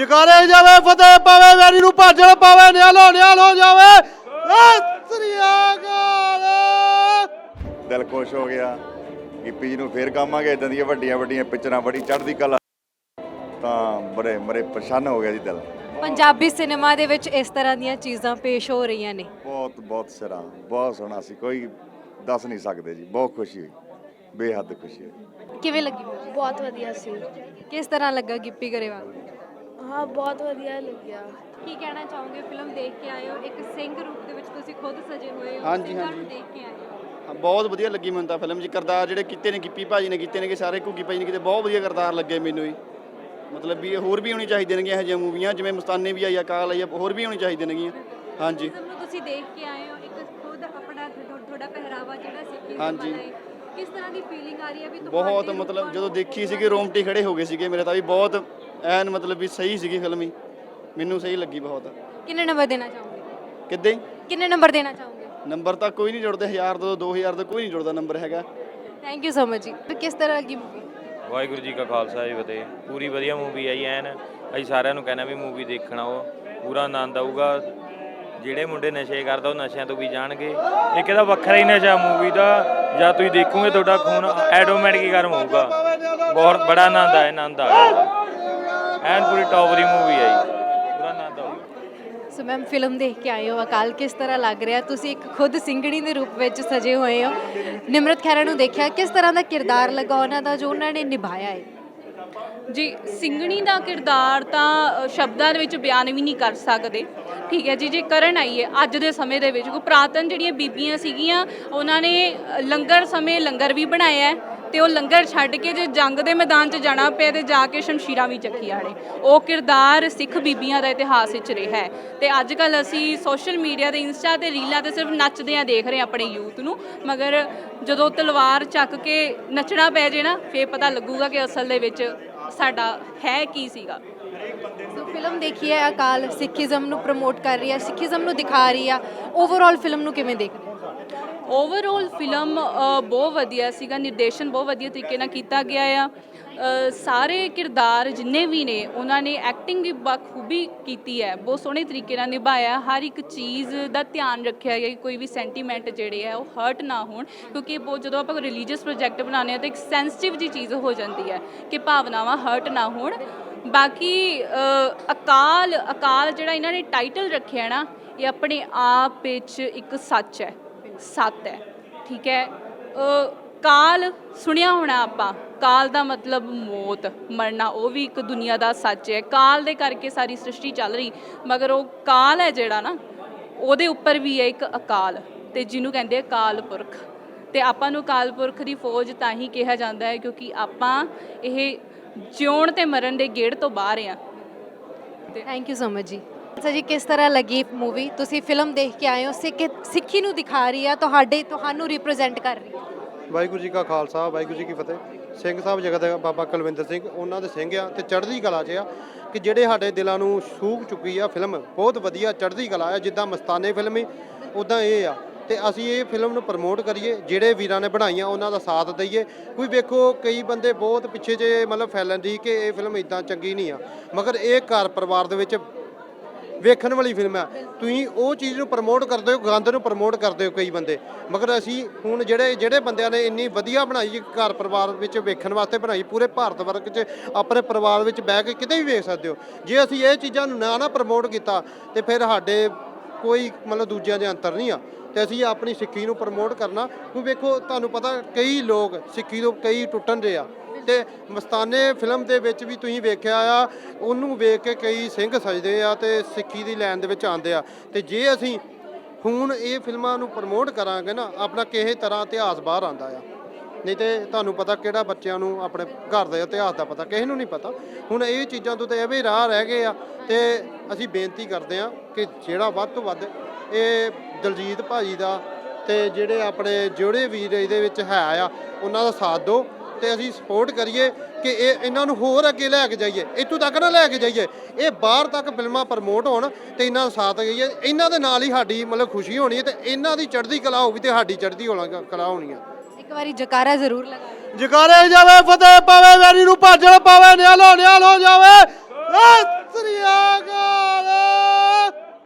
ਜਕਾਰੇ ਜਾਵੇ ਫਤਿਹ ਪਾਵੇ ਵੈਰੀ ਨੂੰ ਭਾਜਲ ਪਾਵੇ ਨਿਆਲੋ ਨਿਆਲ ਜਾਵੇ। ਦਿਲ ਖੁਸ਼ ਹੋ ਗਿਆ ਗਿੱਪੀ ਜੀ ਨੂੰ ਫੇਰ ਕਾਮਾਂਗੇ ਇਦਾਂ ਦੀਆਂ ਵੱਡੀਆਂ ਵੱਡੀਆਂ ਪਿਕਚਰਾਂ ਬੜੀ ਚੜ੍ਹਦੀ ਕਲਾ। ਤਾਂ ਬੜੇ ਮਰੇ ਪਰੇਸ਼ਾਨ ਹੋ ਗਿਆ ਜੀ ਦਿਲ। ਪੰਜਾਬੀ ਸਿਨੇਮਾ ਦੇ ਵਿੱਚ ਇਸ ਤਰ੍ਹਾਂ ਦੀਆਂ ਚੀਜ਼ਾਂ ਪੇਸ਼ ਹੋ ਰਹੀਆਂ ਨੇ। ਬਹੁਤ ਬਹੁਤ ਸਿਰਾ ਬਹੁਤ ਸੋਹਣਾ ਸੀ ਕੋਈ ਦੱਸ ਨਹੀਂ ਸਕਦੇ ਜੀ ਬਹੁਤ ਖੁਸ਼ੀ ਹੋਈ ਬੇਹੱਦ ਖੁਸ਼ੀ ਹੋਈ। ਕਿਵੇਂ ਲੱਗੀ? ਬਹੁਤ ਵਧੀਆ ਸੀ। ਕਿਸ ਤਰ੍ਹਾਂ ਲੱਗਾ ਗਿੱਪੀ ਗਰੇਵਾਲ? ਹਾਂ ਬਹੁਤ ਵਧੀਆ ਲੱਗਿਆ। ਕੀ ਕਹਿਣਾ ਚਾਹੋਗੇ? ਫਿਲਮ ਦੇਖ ਕੇ ਆਏ ਹੋ। ਇੱਕ ਸਿੰਘ ਰੂਪ ਦੇ ਵਿੱਚ ਤੁਸੀਂ ਖੁਦ ਸਜੇ ਹੋਏ ਹੋ। ਹਾਂਜੀ, ਸਿੰਘਾਂ ਨੂੰ ਹਾਂਜੀ। ਦੇਖ ਕੇ ਆਏ ਹੋ। ਹਾਂ, ਬਹੁਤ ਵਧੀਆ ਲੱਗੀ ਮੈਨੂੰ ਤਾਂ ਫਿਲਮ ਜੀ। ਕਰਦਾਰ ਜਿਹੜੇ ਕੀਤੇ ਨੇ ਗਿੱਪੀ ਭਾਜੀ ਨੇ ਕੀਤੇ ਨੇ ਕਿ ਸਾਰੇ ਘੁੱਗੀ ਭਾਜੀ ਨੇ ਕੀਤੇ ਬਹੁਤ ਵਧੀਆ ਕਰਦਾਰ ਲੱਗੇ ਮੈਨੂੰ ਵੀ ਮਤਲਬ ਵੀ ਇਹ ਹੋਰ ਵੀ ਹੋਣੀ ਚਾਹੀਦੀਆਂ ਨੇਗੀਆਂ ਇਹੋ ਜਿਹੀਆਂ ਮੂਵੀਆਂ ਜਿਵੇਂ ਮਸਤਾਨੇ ਵੀ ਆਈ ਆ ਕਾਲ ਆਈ ਆ ਹੋਰ ਵੀ ਹੋਣੀ ਚਾਹੀਦੀਆਂ ਨੇਗੀਆਂ। ਹਾਂਜੀ। ਨੂੰ ਤੁਸੀਂ ਦੇਖ ਕੇ ਆਏ ਹੋ। ਇੱਕ ਖੁਦ ਆਪਣਾ ਥੋ- ਤੁਹਾਡਾ ਪਹਿਰਾਵਾ ਜਿਹੜਾ ਸਿੱਖੀ ਦਾ ਹਾਂਜੀ। ਕਿਸ ਤਰ੍ਹਾਂ ਦੀ ਫੀਲਿੰਗ ਆ ਰਹੀ ਹੈ ਵੀ ਬਹੁਤ ਮਤਲਬ ਰੂਪਾਂ ਜਦੋਂ ਦੇਖੀ ਸੀਗੀ ਰੋਮਟੀ ਖੜੇ ਹੋ ਗਏ ਸੀਗੇ ਮੇਰੇ ਤਾਂ ਵੀ ਬਹੁਤ ਐਨ ਮਤਲਬ ਵੀ ਸਹੀ ਸੀਗੀ ਫਿਲਮ ਹੀ। ਮੈਨੂੰ ਸਹੀ ਲੱਗੀ ਬਹੁਤ। ਕਿੰਨੇ ਨੰਬਰ ਦੇਣਾ ਚਾਹੋਗੇ? ਕਿੱਦਾਂ? ਹੀ ਕਿੰਨੇ ਨੰਬਰ ਦੇਣਾ ਚਾਹੋਗੇ? ਨੰਬਰ ਤਾਂ ਕੋਈ ਨਹੀਂ ਜੁੜਦੇ 1000 ਤੋਂ 2000 ਤੋਂ ਕੋਈ ਨਹੀਂ ਜੁੜਦਾ ਨੰਬਰ ਹੈਗਾ। ਥੈਂਕ ਯੂ ਸੋ ਮਚ ਜੀ। ਤੇ ਕਿਸ ਤਰ੍ਹਾਂ ਲੱਗੀ ਮੂਵੀ ਵਾਹਿਗੁਰੂ ਜੀ ਕਾ ਖਾਲਸਾ ਜੀ ਫਤਿਹ। ਪੂਰੀ ਵਧੀਆ ਮੂਵੀ ਆਈ ਐਨ। ਅਸੀਂ ਸਾਰਿਆਂ ਨੂੰ ਕਹਿੰਦਾ ਵੀ ਮੂਵੀ ਦੇਖਣਾ ਉਹ। ਪੂਰਾ ਆਨੰਦ ਆਊਗਾ। ਜਿਹੜੇ ਮੁੰਡੇ ਨਸ਼ੇ ਕਰਦਾ ਉਹ ਨਸ਼ਿਆਂ ਤੋਂ ਵੀ ਜਾਣਗੇ। ਇੱਕ ਇਹਦਾ ਵੱਖਰਾ ਹੀ ਨਸ਼ਾ ਮੂਵੀ ਦਾ। ਜਾਂ ਤੁਸੀਂ ਦੇਖੋਗੇ ਤੁਹਾਡਾ ਖੂਨ ਆਟੋਮੈਟਿਕ ਹੀ ਗਰਮ ਹੋਊਗਾ। ਬਹੁਤ ਬੜਾ ਆਨੰਦ ਆਇਆ ਆਨੰਦ ਆ। ਗਿਆ ਐਨ ਪੂਰੀ ਟੌਪ ਦੀ ਮੂਵੀ ਆਈ ਪੂਰਾ ਆਨੰਦ ਆਊਗਾ ਸੋ ਮੈਮ ਫਿਲਮ ਦੇਖ ਕੇ ਆਏ ਹੋ ਅਕਾਲ ਕਿਸ ਤਰ੍ਹਾਂ ਲੱਗ ਰਿਹਾ? ਤੁਸੀਂ ਇੱਕ ਖੁਦ ਸਿੰਘਣੀ ਦੇ ਰੂਪ ਵਿੱਚ ਸਜੇ ਹੋਏ ਹੋ। ਨਿਮਰਤ ਖਹਿਰਾ ਨੂੰ ਦੇਖਿਆ ਕਿਸ ਤਰ੍ਹਾਂ ਦਾ ਕਿਰਦਾਰ ਲੱਗਾ ਉਹਨਾਂ ਦਾ ਜੋ ਉਹਨਾਂ ਨੇ ਨਿਭਾਇਆ ਹੈ ਜੀ ਸਿੰਘਣੀ ਦਾ ਕਿਰਦਾਰ ਤਾਂ ਅ, ਸ਼ਬਦਾਂ ਦੇ ਵਿੱਚ ਬਿਆਨ ਵੀ ਨਹੀਂ ਕਰ ਸਕਦੇ। ਠੀਕ ਹੈ ਜੀ ਜੇ ਕਰਨ ਆਈ ਹੈ ਅੱਜ ਦੇ ਸਮੇਂ ਦੇ ਵਿੱਚ ਕੋ ਪੁਰਾਤਨ ਜਿਹੜੀਆਂ ਬੀਬੀਆਂ ਸੀਗੀਆਂ ਉਹਨਾਂ ਨੇ ਅ, ਲੰਗਰ ਸਮੇਂ ਲੰਗਰ ਵੀ ਬਣਾਇਆ ਹੈ। ਤੇ ਉਹ ਲੰਗਰ ਛੱਡ ਕੇ ਜੇ ਜੰਗ ਦੇ ਮੈਦਾਨ 'ਚ ਜਾਣਾ ਪਿਆ ਤੇ ਜਾ ਕੇ ਸ਼ਮਸ਼ੀਰਾਂ ਵੀ ਚੱਕੀਆਂ ਨੇ। ਉਹ ਕਿਰਦਾਰ ਸਿੱਖ ਬੀਬੀਆਂ ਦਾ ਇਤਿਹਾਸ ਵਿੱਚ ਰਿਹਾ ਹੈ। ਤੇ ਅੱਜ ਕੱਲ ਅਸੀਂ ਸੋਸ਼ਲ ਮੀਡੀਆ ਤੇ ਇੰਸਟਾ ਤੇ ਰੀਲਾਂ ਤੇ ਸਿਰਫ ਨੱਚਦੇ ਨੱਚਦਿਆਂ ਦੇਖ ਰਹੇ ਹਾਂ ਆਪਣੇ ਯੂਥ ਨੂੰ। ਮਗਰ ਜਦੋਂ ਤਲਵਾਰ ਚੱਕ ਕੇ ਨੱਚਣਾ ਪੈ ਜੇ ਨਾ, ਫੇਰ ਪਤਾ ਲੱਗੂਗਾ ਕਿ ਅਸਲ ਦੇ ਵਿੱਚ ਸਾਡਾ ਹੈ ਕੀ ਸੀਗਾ। ਸੋ ਫਿਲਮ ਦੇਖੀ ਹੈ ਅਕਾਲ ਸਿੱਖੀਜ਼ਮ ਨੂੰ ਪ੍ਰਮੋਟ ਕਰ ਰਹੀ ਹੈ, ਸਿੱਖੀਜ਼ਮ ਨੂੰ ਦਿਖਾ ਰਹੀ ਆ। ਓਵਰਆਲ ਫਿਲਮ ਨੂੰ ਕਿਵੇਂ ਦੇਖ ਰਹੇ ਓਵਰਆਲ ਫਿਲਮ ਬਹੁਤ ਵਧੀਆ ਸੀਗਾ, ਨਿਰਦੇਸ਼ਨ ਬਹੁਤ ਵਧੀਆ ਤਰੀਕੇ ਨਾਲ ਕੀਤਾ ਗਿਆ ਆ। ਸਾਰੇ ਕਿਰਦਾਰ ਜਿੰਨੇ ਵੀ ਨੇ, ਉਹਨਾਂ ਨੇ ਐਕਟਿੰਗ ਵੀ ਬਖੂਬੀ ਕੀਤੀ ਹੈ, ਬਹੁਤ ਸੋਹਣੇ ਤਰੀਕੇ ਨਾਲ ਨਿਭਾਇਆ। ਹਰ ਇੱਕ ਚੀਜ਼ ਦਾ ਧਿਆਨ ਰੱਖਿਆ ਗਿਆ ਕਿ ਕੋਈ ਵੀ ਸੈਂਟੀਮੈਂਟ ਜਿਹੜੇ ਆ, ਉਹ ਹਰਟ ਨਾ ਹੋਣ, ਕਿਉਂਕਿ ਇਹ ਬਹੁਤ, ਜਦੋਂ ਆਪਾਂ ਰਿਲੀਜੀਅਸ ਪ੍ਰੋਜੈਕਟ ਬਣਾਉਂਦੇ ਆ ਤਾਂ ਇੱਕ ਸੈਂਸਿਟਿਵ ਜੀ ਚੀਜ਼ ਹੋ ਜਾਂਦੀ ਹੈ ਕਿ ਭਾਵਨਾਵਾਂ ਹਰਟ ਨਾ ਹੋਣ। ਬਾਕੀ ਅਕਾਲ ਅਕਾਲ ਜਿਹੜਾ ਇਹਨਾਂ ਨੇ ਟਾਈਟਲ ਰੱਖਿਆ ਨਾ, ਇਹ ਆਪਣੇ ਆਪ ਵਿੱਚ ਇੱਕ ਸੱਚ ਹੈ। ਸੱਤ ਹੈ, ਠੀਕ ਹੈ? ਕਾਲ ਸੁਣਿਆ ਹੋਣਾ ਆਪਾਂ? ਕਾਲ ਦਾ ਮਤਲਬ ਮੌਤ, ਮਰਨਾ, ਉਹ ਵੀ ਇੱਕ ਦੁਨੀਆ ਦਾ ਸੱਚ ਹੈ। ਕਾਲ ਦੇ ਕਰਕੇ ਸਾਰੀ ਸ੍ਰਿਸ਼ਟੀ ਚੱਲ ਰਹੀ, ਮਗਰ ਉਹ ਕਾਲ ਹੈ ਜਿਹੜਾ ਨਾ, ਉਹਦੇ ਉੱਪਰ ਵੀ ਹੈ ਇੱਕ ਅਕਾਲ, ਤੇ ਜਿਹਨੂੰ ਕਹਿੰਦੇ ਆ ਕਾਲ ਪੁਰਖ। ਤੇ ਆਪਾਂ ਨੂੰ ਕਾਲ ਪੁਰਖ ਦੀ ਫੌਜ ਤਾਂ ਹੀ ਕਿਹਾ ਜਾਂਦਾ ਹੈ, ਕਿਉਂਕਿ ਆਪਾਂ ਇਹ ਜਿਉਣ ਤੇ ਮਰਨ ਦੇ ਗੇੜ ਤੋਂ ਬਾਹਰ ਆ ਥੈਂਕ ਯੂ ਸੋ ਮਚ ਜੀ। ਅੱਛਾ ਜੀ, ਕਿਸ ਤਰ੍ਹਾਂ ਲੱਗੀ ਮੂਵੀ ਤੁਸੀਂ ਫਿਲਮ ਦੇਖ ਕੇ ਆਏ ਹੋ, ਸਿੱਖ, ਸਿੱਖੀ ਨੂੰ ਦਿਖਾ ਰਹੀ ਆ, ਤੁਹਾਡੇ, ਤੁਹਾਨੂੰ ਰਿਪਰੈਜ਼ੈਂਟ ਕਰ ਰਹੀ ਹੈ ਵਾਹਿਗੁਰੂ ਜੀ ਕਾ ਖਾਲਸਾ, ਵਾਹਿਗੁਰੂ ਜੀ ਕੀ ਫਤਿਹ। ਸਿੰਘ ਸਾਹਿਬ ਜਗਤ ਬਾਬਾ ਕੁਲਵਿੰਦਰ ਸਿੰਘ, ਉਹਨਾਂ ਦੇ ਸਿੰਘ ਆ ਤੇ ਚੜ੍ਹਦੀ ਕਲਾ 'ਚ ਆ ਕਿ ਜਿਹੜੇ ਸਾਡੇ ਦਿਲਾਂ ਨੂੰ ਛੂਹ ਚੁੱਕੀ ਆ ਫਿਲਮ ਬਹੁਤ ਵਧੀਆ ਚੜ੍ਹਦੀ ਕਲਾ ਆ, ਜਿੱਦਾਂ ਮਸਤਾਨੇ ਫਿਲਮ ਹੀ ਉਦਾਂ ਇਹ ਆ। ਤੇ ਅਸੀਂ ਇਹ ਫਿਲਮ ਨੂੰ ਪ੍ਰਮੋਟ ਕਰੀਏ, ਜਿਹੜੇ ਵੀਰਾਂ ਨੇ ਬਣਾਈਆਂ, ਉਹਨਾਂ ਦਾ ਸਾਥ ਦਈਏ। ਕੋਈ ਵੇਖੋ, ਕਈ ਬੰਦੇ ਬਹੁਤ ਪਿੱਛੇ ਜੇ ਮਤਲਬ ਫੈਲਣ ਦੀ ਕਿ ਇਹ ਫਿਲਮ ਇਦਾਂ ਚੰਗੀ ਨਹੀਂ ਆ। ਮਗਰ ਇਹ ਘਰ ਪਰਿਵਾਰ ਦੇ ਵਿੱਚ ਵੇਖਣ ਵਾਲੀ ਫਿਲਮ ਹੈ ਤੁਸੀਂ ਉਹ ਚੀਜ਼ ਨੂੰ ਪ੍ਰਮੋਟ ਕਰਦੇ ਹੋ, ਗੰਦ ਨੂੰ ਪ੍ਰਮੋਟ ਕਰਦੇ ਹੋ ਕਈ ਬੰਦੇ। ਮਗਰ ਅਸੀਂ ਹੁਣ ਜਿਹੜੇ ਜਿਹੜੇ ਬੰਦਿਆਂ ਨੇ ਇੰਨੀ ਵਧੀਆ ਬਣਾਈ ਘਰ ਪਰਿਵਾਰ ਵਿੱਚ ਵੇਖਣ ਵਾਸਤੇ ਬਣਾਈ, ਪੂਰੇ ਭਾਰਤ ਵਰਗ 'ਚ ਆਪਣੇ ਪਰਿਵਾਰ ਵਿੱਚ ਬਹਿ ਕੇ ਕਿਤੇ ਵੀ ਵੇਖ ਸਕਦੇ ਹੋ। ਜੇ ਅਸੀਂ ਇਹ ਚੀਜ਼ਾਂ ਨੂੰ ਨਾ ਨਾ ਪ੍ਰਮੋਟ ਕੀਤਾ, ਤੇ ਫਿਰ ਸਾਡੇ ਕੋਈ ਮਤਲਬ ਦੂਜਿਆਂ ਦੇ ਅੰਤਰ ਨਹੀਂ ਆ। ਤੇ ਅਸੀਂ ਆਪਣੀ ਸਿੱਖੀ ਨੂੰ ਪ੍ਰਮੋਟ ਕਰਨਾ। ਕਿਉਂਕਿ ਵੇਖੋ, ਤੁਹਾਨੂੰ ਪਤਾ ਕਈ ਲੋਕ ਸਿੱਖੀ ਤੋਂ ਕਈ ਟੁੱਟਣ ਦੇ ਆ। ਤੇ ਮਸਤਾਨੇ ਫਿਲਮ ਦੇ ਵਿੱਚ ਵੀ ਤੁਸੀਂ ਵੇਖਿਆ ਆ, ਉਹਨੂੰ ਵੇਖ ਕੇ ਕਈ ਸਿੰਘ ਸਜਦੇ ਆ ਤੇ ਸਿੱਖੀ ਦੀ ਲਾਈਨ ਦੇ ਵਿੱਚ ਆਉਂਦੇ ਆ। ਤੇ ਜੇ ਅਸੀਂ ਹੁਣ ਇਹ ਫਿਲਮਾਂ ਨੂੰ ਪ੍ਰਮੋਟ ਕਰਾਂਗੇ ਨਾ, ਆਪਣਾ ਕਿਸੇ ਤਰ੍ਹਾਂ ਇਤਿਹਾਸ ਬਾਹਰ ਆਂਦਾ ਆ। ਨਹੀਂ ਤੇ ਤੁਹਾਨੂੰ ਪਤਾ ਕਿਹੜਾ ਬੱਚਿਆਂ ਨੂੰ ਆਪਣੇ ਘਰ ਦੇ ਇਤਿਹਾਸ ਦਾ ਪਤਾ, ਕਿਸੇ ਨੂੰ ਨਹੀਂ ਪਤਾ। ਹੁਣ ਇਹ ਚੀਜ਼ਾਂ ਤੋਂ ਤਾਂ ਇਹ ਵੀ ਰਾਹ ਰਹਿ ਗਏ ਆ ਤੇ ਅਸੀਂ ਬੇਨਤੀ ਕਰਦੇ ਆ ਕਿ ਜਿਹੜਾ ਵੱਧ ਤੋਂ ਵੱਧ ਇਹ ਦਲਜੀਤ ਭਾਜੀ ਦਾ ਤੇ ਜਿਹੜੇ ਆਪਣੇ ਜਿਹੜੇ ਵੀਰ ਇਹਦੇ ਵਿੱਚ ਹੈ ਆ, ਉਹਨਾਂ ਦਾ ਸਾਥ ਦਿਓ। ਤੇ ਅਸੀਂ ਸਪੋਰਟ ਕਰੀਏ ਕਿ ਇਹ ਇਹਨਾਂ ਨੂੰ ਹੋਰ ਅੱਗੇ ਲੈ ਕੇ ਜਾਈਏ ਇੱਥੋਂ ਤੱਕ ਨਾ ਲੈ ਕੇ ਜਾਈਏ। ਇਹ ਬਾਹਰ ਤੱਕ ਫਿਲਮਾਂ ਪ੍ਰਮੋਟ ਹੋਣ ਤੇ ਇਹਨਾਂ ਦਾ ਸਾਥ ਦਈਏ। ਇਹਨਾਂ ਦੇ ਨਾਲ ਹੀ ਸਾਡੀ ਮਤਲਬ ਖੁਸ਼ੀ ਹੋਣੀ ਹੈ ਤੇ ਇਹਨਾਂ ਦੀ ਚੜ੍ਹਦੀ ਕਲਾ ਹੋਊਗੀ ਤੇ ਸਾਡੀ ਚੜ੍ਹਦੀ ਹੋਣਾ ਕਲਾ ਹੋਣੀ ਆ। ਇੱਕ ਵਾਰੀ ਜਕਾਰਾ ਜ਼ਰੂਰ ਲਗਾਓ ਜਕਾਰੇ ਜਾਵੇ ਫਤਿਹ ਪਾਵੇ ਵੈਰੀ ਨੂੰ ਭਾਜਲ ਪਾਵੇ ਨਿਆਲੋ ਨਿਆਲ ਹੋ ਜਾਵੇ। ਸਤਿ